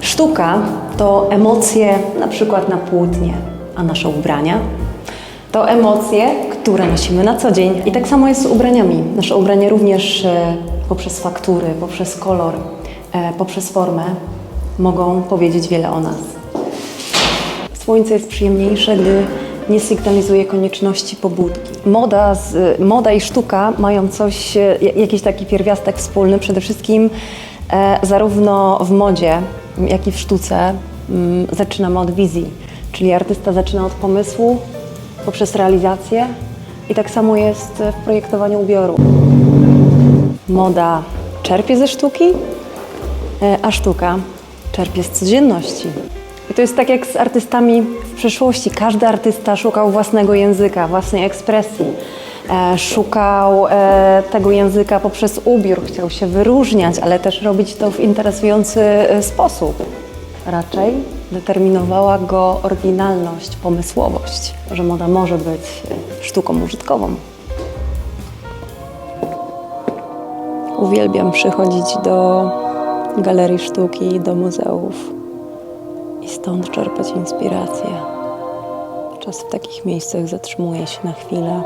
Sztuka to emocje, na przykład na płótnie, a nasze ubrania to emocje, które nosimy na co dzień. I tak samo jest z ubraniami. Nasze ubrania również e, poprzez faktury, poprzez kolor, e, poprzez formę mogą powiedzieć wiele o nas. Słońce jest przyjemniejsze, gdy nie sygnalizuje konieczności pobudki. Moda, z, moda i sztuka mają coś, e, jakiś taki pierwiastek wspólny. Przede wszystkim e, zarówno w modzie, jak i w sztuce mm, zaczynamy od wizji. Czyli artysta zaczyna od pomysłu poprzez realizację i tak samo jest w projektowaniu ubioru. Moda czerpie ze sztuki, E, a sztuka czerpie z codzienności. I to jest tak jak z artystami w przeszłości. Każdy artysta szukał własnego języka, własnej ekspresji. E, szukał e, tego języka poprzez ubiór, chciał się wyróżniać, ale też robić to w interesujący e, sposób. Raczej determinowała go oryginalność, pomysłowość, że moda może być e, sztuką użytkową. Uwielbiam przychodzić do galerii sztuki, do muzeów i stąd czerpać inspirację. Czas w takich miejscach zatrzymuje się na chwilę